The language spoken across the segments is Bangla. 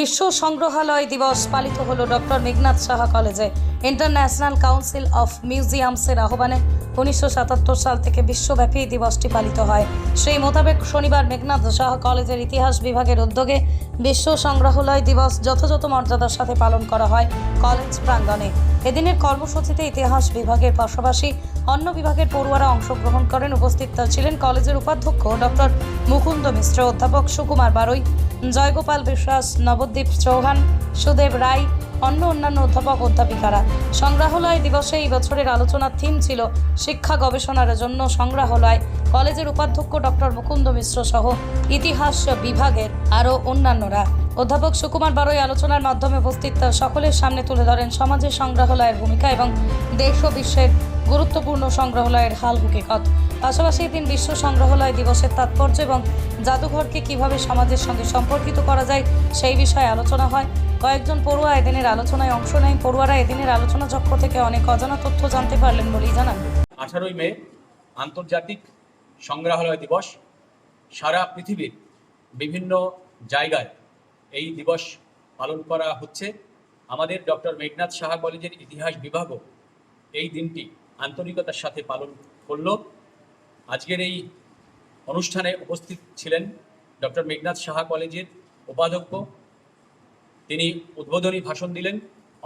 বিশ্ব সংগ্রহালয় দিবস পালিত হলো ডক্টর মেঘনাথ সাহা কলেজে। ইন্টারন্যাশনাল কাউন্সিল অফ মিউজিয়ামসের আহ্বানে উনিশশো সাতাত্তর সাল থেকে বিশ্বব্যাপী দিবসটি পালিত হয়। সেই মোতাবেক শনিবার মেঘনাথ সাহা কলেজের ইতিহাস বিভাগের উদ্যোগে বিশ্ব সংগ্রহালয় দিবস যথাযথ মর্যাদার সাথে পালন করা হয় কলেজ প্রাঙ্গণে। এদিনের কর্মসূচিতে ইতিহাস বিভাগের পাশাপাশি অন্য বিভাগের পড়ুয়ারা অংশগ্রহণ করেন। উপস্থিত ছিলেন কলেজের উপাধ্যক্ষ ডক্টর মুকুন্দ মিশ্র, অধ্যাপক সুকুমার বারুই, জয়গোপাল বিশ্বাস, নবদ্বীপ চৌহান, সুদেব রায় অন্য অন্যান্য অধ্যাপক অধ্যাপিকারা। সংগ্রহালয় দিবসে এই বছরের আলোচনার থিম ছিল শিক্ষা গবেষণার জন্য সংগ্রহালয়। কলেজের উপাধ্যক্ষ ডক্টর মুকুন্দ মিশ্র সহ ইতিহাস বিভাগের আরও অন্যান্যরা। অধ্যাপক সুকুমার বারোই আলোচনার মাধ্যমে উপস্থিত সকলের সামনে তুলে ধরেন সমাজের সংগ্রহালয়ের ভূমিকা এবং দেশ ও বিশ্বের গুরুত্বপূর্ণ সংগ্রহালয়ের হাল হুকিকত পাশাপাশি এদিন বিশ্ব সংগ্রহালয় দিবসের তাৎপর্য এবং জাদুঘরকে কীভাবে সমাজের সঙ্গে সম্পর্কিত করা যায় সেই বিষয়ে আলোচনা হয়। কয়েকজন পড়ুয়া এদিনের আলোচনায় অংশ নেয়। পড়ুয়ারা এদিনের আলোচনা চক্র থেকে অনেক অজানা তথ্য জানতে পারলেন বলেই জানান। আঠারোই মে, আন্তর্জাতিক সংগ্রহালয় দিবস। সারা পৃথিবীর বিভিন্ন জায়গায় এই দিবস পালন করা হচ্ছে। আমাদের ডক্টর মেঘনাথ সাহা কলেজের ইতিহাস বিভাগও এই দিনটি আন্তরিকতার সাথে পালন করল। আজকের এই অনুষ্ঠানে উপস্থিত ছিলেন ডক্টর মেঘনাথ সাহা কলেজের উপাধ্যক্ষ। তিনি উদ্বোধনী ভাষণ দিলেন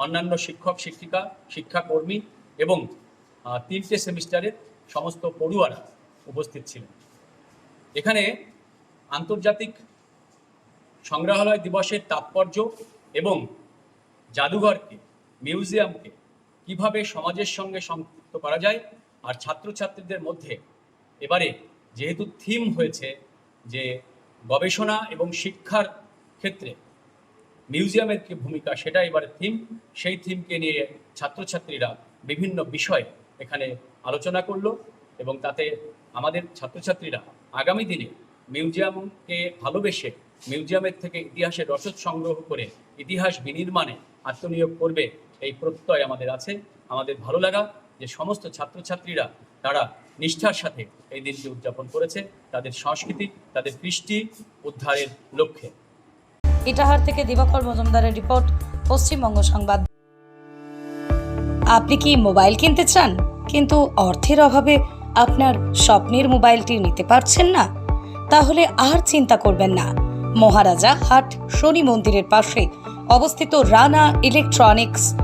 অন্যান্য শিক্ষক, শিক্ষিকা, শিক্ষাকর্মী এবং তিনটে সেমিস্টারের সমস্ত পড়ুয়ারা উপস্থিত ছিলেন। এখানে আন্তর্জাতিক সংগ্রহালয় দিবসের তাৎপর্য এবং জাদুঘরকে, মিউজিয়ামকে কীভাবে সমাজের সঙ্গে সংযুক্ত করা যায়। আর ছাত্রছাত্রীদের মধ্যে এবারে যেহেতু থিম হয়েছে যে গবেষণা এবং শিক্ষার ক্ষেত্রে মিউজিয়ামের কি ভূমিকা, সেটা এবারে থিম সেই থিমকে নিয়ে ছাত্রছাত্রীরা বিভিন্ন বিষয় এখানে আলোচনা করল এবং তাতে আমাদের ছাত্রছাত্রীরা আগামী দিনে মিউজিয়ামকে ভালোবেসে মিউজিয়ামের থেকে ইতিহাসের রসদ সংগ্রহ করে ইতিহাস বিনির্মাণে আত্মনিয়োগ করবে, এই প্রত্যয় আমাদের আছে। আমাদের ভালো লাগা। যে সমস্ত ছাত্রছাত্রীরা তারা নিষ্ঠার সাথে এই দিনটি উদযাপন করেছে, তাদের সংস্কৃতি, তাদের কৃষ্টি উদ্ধারের লক্ষ্যে। ইটাহার থেকে দিবাকর মজুমদারের রিপোর্ট, পশ্চিমবঙ্গ সংবাদ। আপনি কি মোবাইল কিনতে চান? কিন্তু অর্থের অভাবে আপনার স্বপ্নের মোবাইলটি নিতে পারছেন না? তাহলে আর চিন্তা করবেন না। মহারাজা হাট শনি মন্দিরের পাশে অবস্থিত রানা ইলেকট্রনিক্স